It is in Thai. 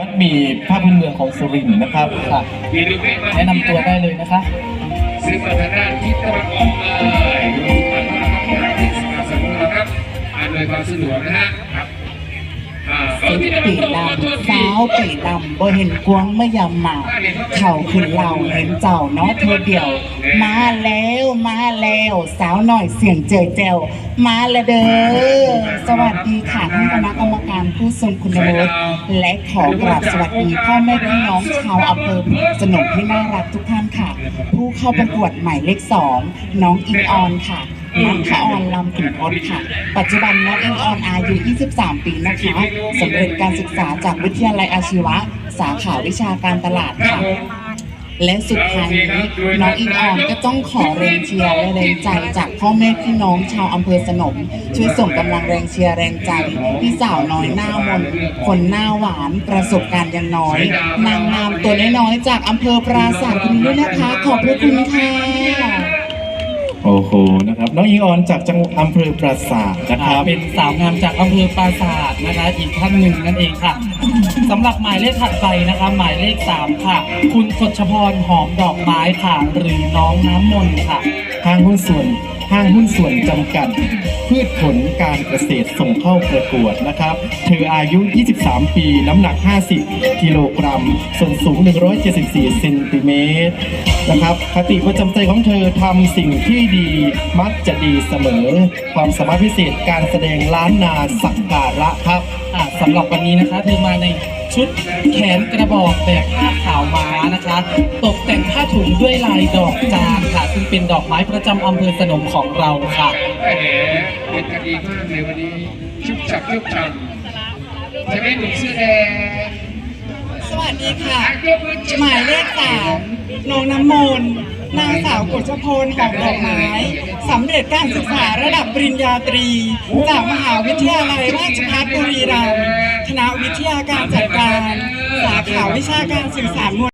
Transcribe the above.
มัดหมีผ้าพื้นเมืองของสุรินทร์นะครับค่ะแนะนำตัวได้เลยนะคะซึ่งมาทางด้านทิศตะวันออกเลยดูทางด้านของเราที่สนับสนุนเราครับอำนวยความสะดวกนะฮะครับอ่าสิบ ปีดำสาวปีดำบ่เห็นกวงเมื่อยามหมาเข่าขึ้นเหล่าเห็นเจ้าเนาะเธอเดียว มาแล้วมาแล้ว สาวหน่อยเสียงเจยเจวมาละเด้อสวัสดีค่ะท่านคณะกรรมการผู้ทรงคุณวุฒิและขอกราบสวัสดีพ่อแม่พี่น้องชาวอำเภอสนมที่น่ารักทุกท่านค่ะ ผู้เข้าประกวดหมายเลขสองน้องอิงออนค่ะ นัทออนลำขุนทศค่ะ ปัจจุบันน้องอิงออนอายุ 23 ปีนะคะสำเร็จการศึกษาจากวิทยาลัยอาชีวะ สาขาวิชาการตลาดค่ะ และสุดท้ายนี้น้องอิงออนก็ต้องขอแรงเชียร์และแรงใจจากพ่อแม่พี่น้องชาวอำเภอสนม ช่วยส่งกำลังแรงเชียร์แรงใจพี่สาวน้อยหน้ามนคนหน้าหวานประสบการณ์ยังน้อย นางงามตัวน้อยๆจากอำเภอปราสาทคุณด้วยนะคะ ขอบพระคุณค่ะ โอ้โหนะครับน้องอิงออนจากจังหวัดอำเภอปราสาทนะครับเป็นสาวงามจากอำเภอปราสาทนะคะอีกท่านหนึ่งนั่นเองค่ะสำหรับหมายเลขถัดไปนะคะหมายเลขสามค่ะ คุณกฎชพรหอมดอกไม้ค่ะหรือน้องน้ำมนต์ค่ะห้างหุ้นส่วน ห้างหุ้นส่วนจำกัด พืชผลการเกษตรส่งเข้าประกวดนะครับ เธออายุ 23 ปี น้ำหนัก 50 กิโลกรัม ส่วนสูง 174 เซนติเมตรนะครับ คติประจำใจของเธอทำสิ่งที่ดีมักจะดีเสมอ ความสามารถพิเศษการแสดงล้านนาสักการะครับสำหรับวันนี้นะคะเธอมาในชุดแขนกระบอกแบบผ้าขาวมา ด้วยลายดอกจานค่ะ ซึ่งเป็นดอกไม้ประจำอำเภอสนมของเราค่ะแหมเป็นคดีมากเลยวันนี้ชุบฉับชุบฉับใช่ไหมหนุ่มเสื้อแดงสวัสดีค่ะอะยกมือจุ๊บหมายเลขสามน้องน้ำมนต์นางสาวกฤษพลหอมดอกไม้สำเร็จการศึกษาระดับปริญญาตรี จากมหาวิทยาลัยราชภัฏบุรีรัมย์คณะวิทยาการจัดการ สาขาวิชาการสื่อสารมวล